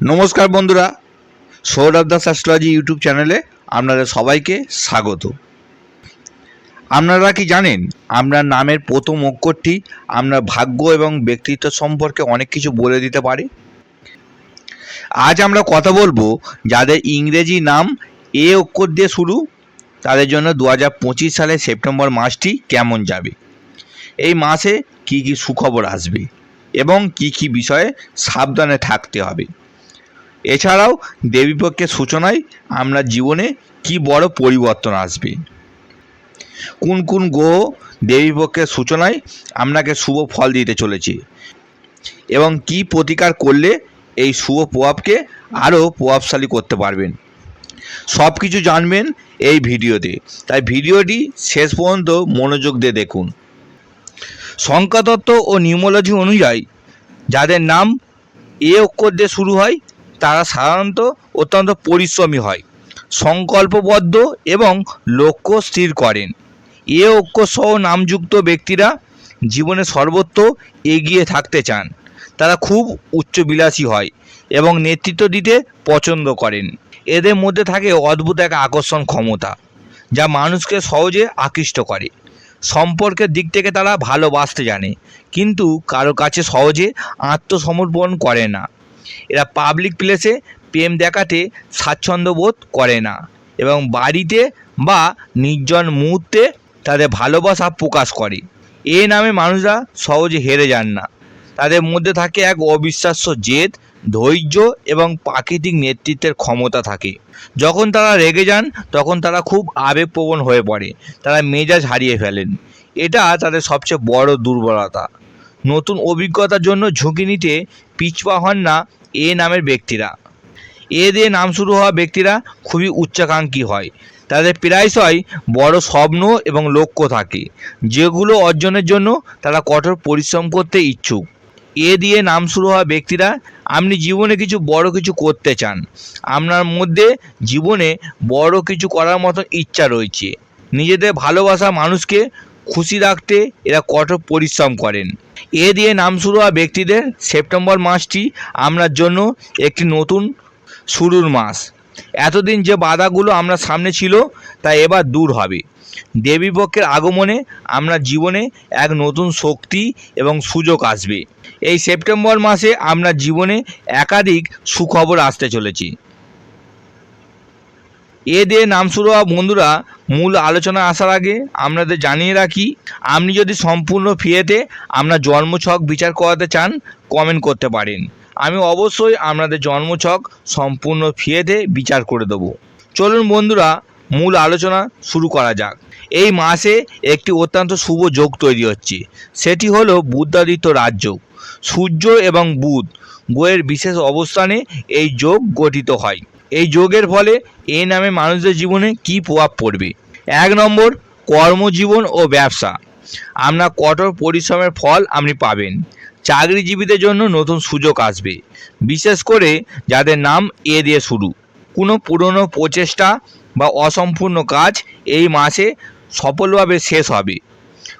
নমস্কার বন্ধুরা, Sourav Das astrology YouTube চ্যানেলে আপনাদের সবাইকে স্বাগত। আপনারা কি জানেন আপনার নামের প্রথম অক্ষরটি আপনার ভাগ্য এবং ব্যক্তিত্ব সম্পর্কে অনেক কিছু বলে দিতে পারে। আজ আমরা কথা বলব যাদের ইংরেজি নাম এ অক্ষর দিয়ে শুরু, তাদের জন্য দু হাজার পঁচিশ সালের সেপ্টেম্বর মাসটি কেমন যাবে, এই মাসে কি কি সুখবর আসবে এবং কি কি বিষয়ে সাবধানে থাকতে হবে। এছাড়াও দেবীপক্ষের সূচনায় আপনার জীবনে কি বড় পরিবর্তন আসবে? কোন কোন গ্রহ দেবীপক্ষের সূচনায় আপনাকে শুভ ফল দিতে চলেছে? এবং কি প্রতিকার করলে এই শুভ প্রভাবকে আরও প্রভাবশালী করতে পারবেন? সব কিছু জানবেন এই ভিডিওতে। তাই ভিডিওটি শেষ পর্যন্ত মনোযোগ দিয়ে দেখুন। সংখ্যাতত্ত্ব ও নিউমোলজি অনুযায়ী যাদের নাম এ অক্ষর দিয়ে শুরু হয় তারা সাধারণত অত্যন্ত পরিশ্রমী হয়, সংকল্পবদ্ধ এবং লক্ষ্য স্থির করেন। এ অক্ষর সহ নামযুক্ত ব্যক্তিরা জীবনে সর্বত্র এগিয়ে থাকতে চান। তারা খুব উচ্চবিলাসী হয় এবং নেতৃত্ব দিতে পছন্দ করেন। এদের মধ্যে থাকে অদ্ভুত এক আকর্ষণ ক্ষমতা, যা মানুষকে সহজে আকৃষ্ট করে। সম্পর্কের দিক থেকে তারা ভালোবাসতে জানে, কিন্তু কারও কাছে সহজে আত্মসমর্পণ করে না। এরা পাবলিক প্লেসে প্রেম দেখাতে স্বাচ্ছন্দ্য বোধ করে না এবং বাড়িতে বা নির্জন মুহূর্তে তাদের ভালোবাসা প্রকাশ করে। এ নামে মানুষরা সহজে হেরে যান না। তাদের মধ্যে থাকে এক অবিশ্বাস্য জেদ, ধৈর্য এবং প্রাকৃতিক নেতৃত্বের ক্ষমতা থাকে। যখন তারা রেগে যান, তখন তারা খুব আবেগপ্রবণ হয়ে পড়ে। তারা মেজাজ হারিয়ে ফেলেন। এটা তাদের সবচেয়ে বড় দুর্বলতা। নতুন অভিজ্ঞতার জন্য ঝুঁকি নিতে পিছপা হন না এ নামের ব্যক্তিরা। এ দিয়ে নাম শুরু হওয়া ব্যক্তিরা খুবই উচ্চাকাঙ্ক্ষী হয়। তাদের প্রায়শই বড় স্বপ্ন এবং লক্ষ্য থাকে, যেগুলো অর্জনের জন্য তারা কঠোর পরিশ্রম করতে ইচ্ছুক। এ দিয়ে নাম শুরু হওয়া ব্যক্তিরা, আপনি জীবনে কিছু বড় কিছু করতে চান। আপনার মধ্যে জীবনে বড় কিছু করার মতো ইচ্ছা রয়েছে। নিজেদের ভালোবাসা মানুষকে খুশি রাখতে এরা কঠোর পরিশ্রম করেন। এ দিয়ে নাম শুরু হওয়া ব্যক্তিদের সেপ্টেম্বর মাসটি আপনার জন্য একটি নতুন শুরুর মাস। এতদিন যে বাধাগুলো আপনার সামনে ছিল, তা এবার দূর হবে। দেবীপক্ষের আগমনে আমরা জীবনে এক নতুন শক্তি এবং সুযোগ আসবে। এই সেপ্টেম্বর মাসে আমরা জীবনে একাধিক সুখবর আসতে চলেছে। এ দিয়ে নাম শুরু হওয়া বন্ধুরা, মূল আলোচনা আসার আগে আপনাদের জানিয়ে রাখি, আপনি যদি সম্পূর্ণ ফিয়েতে আপনার জন্মছক বিচার করাতে চান কমেন্ট করতে পারেন। আমি অবশ্যই আপনাদের জন্মছক সম্পূর্ণ ফিয়েতে বিচার করে দেবো। চলুন বন্ধুরা, মূল আলোচনা শুরু করা যাক। এই মাসে একটি অত্যন্ত শুভ যোগ তৈরি হচ্ছে। সেটি হলো বুদ্ধাদিত্য রাজযোগ। সূর্য এবং বুধ, গ্রহের বিশেষ অবস্থানে এই যোগ গঠিত হয়। এই যোগের ফলে এ নামে মানুষদের জীবনে কী প্রভাব পড়বে? এক নম্বর, কর্মজীবন ও ব্যবসা। আপনার কঠোর পরিশ্রমের ফল আপনি পাবেন। চাকরিজীবীদের জন্য নতুন সুযোগ আসবে। বিশেষ করে যাদের নাম এ দিয়ে শুরু। কোনো পুরনো প্রচেষ্টা বা অসম্পূর্ণ কাজ এই মাসে সফলভাবে শেষ হবে।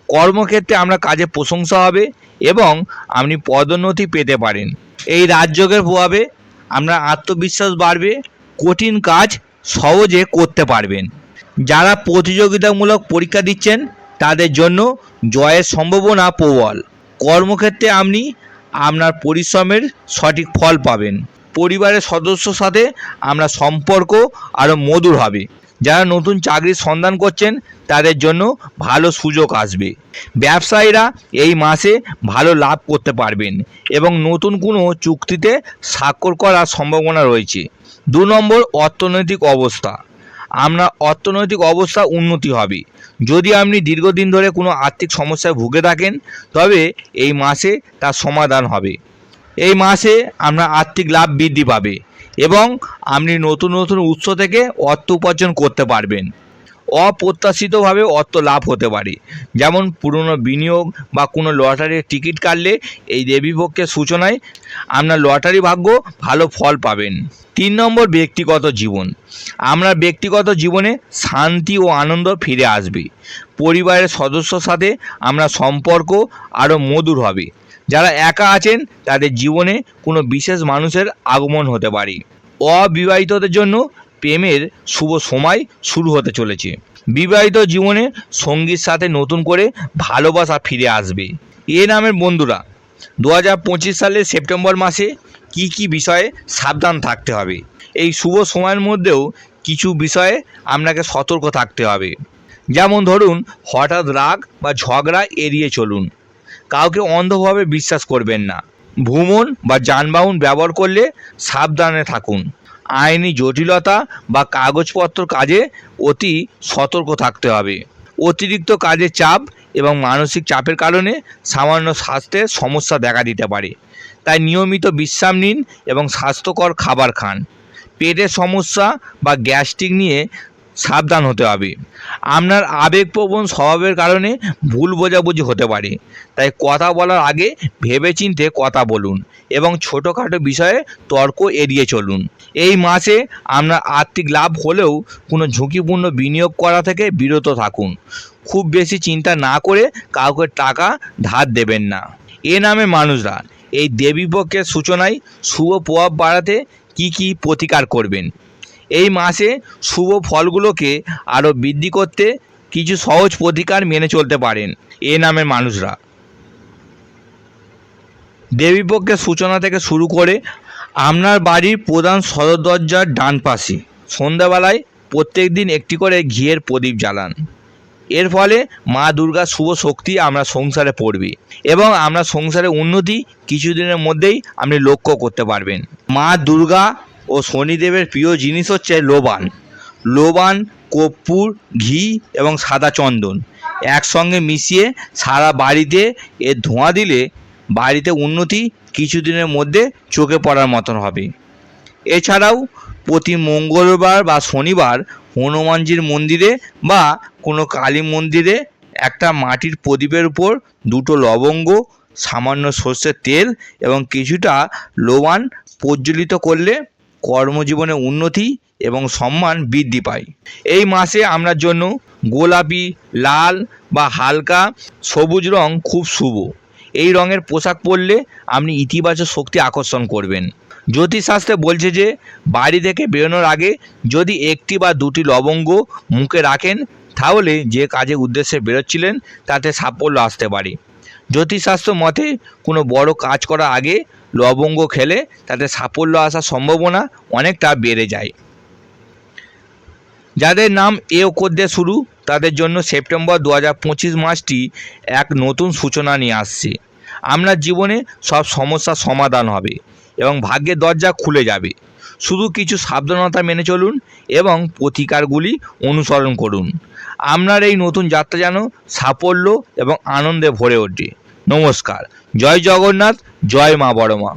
কর্মক্ষেত্রে আমরা কাজে প্রশংসা হবে এবং আপনি পদোন্নতি পেতে পারেন। এই রাজযোগের প্রভাবে আপনার আত্মবিশ্বাস বাড়বে কঠিন কাজ সহজে করতে পারবেন। যারা প্রতিযোগিতামূলক পরীক্ষা দিচ্ছেন, তাদের জন্য জয়ের সম্ভাবনা প্রবল। কর্মক্ষেত্রে আপনি আপনার পরিশ্রমের সঠিক ফল পাবেন। পরিবারের সদস্য সাথে আমরা সম্পর্ক আরও মধুর হবে। যারা নতুন চাকরির সন্ধান করছেন, তাদের জন্য ভালো সুযোগ আসবে। ব্যবসায়ীরা এই মাসে ভালো লাভ করতে পারবেন এবং নতুন কোনো চুক্তিতে স্বাক্ষর করার সম্ভাবনা রয়েছে। দু নম্বর, অর্থনৈতিক অবস্থা। আপনার অর্থনৈতিক অবস্থা উন্নতি হবে। যদি আপনি দীর্ঘদিন ধরে কোনো আর্থিক সমস্যায় ভুগে থাকেন, তবে এই মাসে তার সমাধান হবে। এই মাসে আপনার আর্থিক লাভ বৃদ্ধি পাবে। এবং আপনি নতুন নতুন উৎস থেকে অর্থ উপার্জন করতে পারবেন। অপ্রত্যাশিতভাবে অর্থ লাভ হতে পারে। যেমন পুরনো বিনিয়োগ বা কোনো লটারির টিকিট কাটলে এই দেবীপক্ষের সূচনায় আপনার লটারি ভাগ্য ভালো ফল পাবেন। তিন নম্বর, ব্যক্তিগত জীবন। আপনার ব্যক্তিগত জীবনে শান্তি ও আনন্দ ফিরে আসবে। পরিবারের সদস্যর সাথে আমরা সম্পর্ক আরও মধুর হবে। যারা একা আছেন, তাদের জীবনে কোনো বিশেষ মানুষের আগমন হতে পারে। অবিবাহিতদের জন্য প্রেমের শুভ সময় শুরু হতে চলেছে। বিবাহিত জীবনে সঙ্গীর সাথে নতুন করে ভালোবাসা ফিরে আসবে। এ নামের বন্ধুরা দু হাজার পঁচিশ সালের সেপ্টেম্বর মাসে কি কি বিষয়ে সাবধান থাকতে হবে? এই শুভ সময়ের মধ্যেও কিছু বিষয়ে আপনাকে সতর্ক থাকতে হবে। যেমন ধরুন, হঠাৎ রাগ বা ঝগড়া এড়িয়ে চলুন। কাউকে অন্ধভাবে বিশ্বাস করবেন না। ভ্রমণ বা যানবাহন ব্যবহার করলে সাবধানে থাকুন। আইনি জটিলতা বা কাগজপত্র কাজে অতি সতর্ক থাকতে হবে। অতিরিক্ত কাজের চাপ এবং মানসিক চাপের কারণে সামান্য স্বাস্থ্যের সমস্যা দেখা দিতে পারে। তাই নিয়মিত বিশ্রাম নিন এবং স্বাস্থ্যকর খাবার খান। পেটের সমস্যা বা গ্যাস্ট্রিক নিয়ে সাবধান হতে হবে। আপনার আবেগপ্রবণ স্বভাবের কারণে ভুল বোঝাবুঝি হতে পারে। তাই কথা বলার আগে ভেবেচিন্তে কথা বলুন এবং ছোটোখাটো বিষয়ে তর্ক এড়িয়ে চলুন। এই মাসে আপনার আর্থিক লাভ হলেও কোনো ঝুঁকিপূর্ণ বিনিয়োগ করা থেকে বিরত থাকুন। খুব বেশি চিন্তা না করে কাউকে টাকা ধার দেবেন না। এ নামে মানুষরা, এই দেবীপক্ষের সূচনায় শুভ প্রভাব বাড়াতে কি কি প্রতিকার করবেন? এই মাসে শুভ ফলগুলোকে আরও বৃদ্ধি করতে কিছু সহজ প্রতিকার মেনে চলতে পারেন। এ নামের মানুষরা। দেবীপক্ষের সূচনা থেকে শুরু করে আপনার বাড়ির প্রধান সদর দরজার ডান পাশে সন্ধ্যাবেলায় প্রত্যেক দিন একটি করে ঘিয়ের প্রদীপ জ্বালান। এর ফলে মা দুর্গার শুভ শক্তি আমরা সংসারে পড়বে এবং আমরা সংসারে উন্নতি কিছুদিনের মধ্যেই আপনি লক্ষ্য করতে পারবেন। মা দুর্গা ও শনিদেবের প্রিয় জিনিস হচ্ছে লোবান। লোবান, কর্পূর, ঘি এবং সাদা চন্দন একসঙ্গে মিশিয়ে সারা বাড়িতে এর ধোঁয়া দিলে বাড়িতে উন্নতি কিছুদিনের মধ্যে চোখে পড়ার মতন হবে। এছাড়াও প্রতি মঙ্গলবার বা শনিবার হনুমানজির মন্দিরে বা কোনো কালী মন্দিরে একটা মাটির প্রদীপের উপর দুটো লবঙ্গ, সামান্য সর্ষের তেল এবং কিছুটা লোবান প্রজ্বলিত করলে কর্মজীবনে উন্নতি এবং সম্মান বৃদ্ধি পায়। এই মাসে আপনার জন্য গোলাপি, লাল বা হালকা সবুজ রং খুব শুভ। এই রঙের পোশাক পরলে আপনি ইতিবাচক শক্তি আকর্ষণ করবেন। জ্যোতিষশাস্ত্রে বলছে যে, বাড়ি থেকে বেরোনোর আগে যদি একটি বা দুটি লবঙ্গ মুখে রাখেন, তাহলে যে কাজের উদ্দেশ্যে বেরোচ্ছিলেন, তাতে সাফল্য আসতে পারে। জ্যোতিষশাস্ত্র মতে কোনো বড় কাজ করার আগে লবঙ্গ খেলে তাতে সাফল্য আসার সম্ভাবনা অনেকটা বেড়ে যায়। যাদের নাম এ অক্ষর দিয়ে শুরু, তাদের জন্য সেপ্টেম্বর দু হাজার পঁচিশ মাসটি এক নতুন সূচনা নিয়ে আসছে। আপনার জীবনে সব সমস্যার সমাধান হবে এবং ভাগ্যের দরজা খুলে যাবে। শুধু কিছু সাবধানতা মেনে চলুন এবং প্রতিকারগুলি অনুসরণ করুন। আপনার এই নতুন যাত্রা যেন সাফল্য এবং আনন্দে ভরে ওঠে। নমস্কার। জয় জগন্নাথ জয় মা বড় মা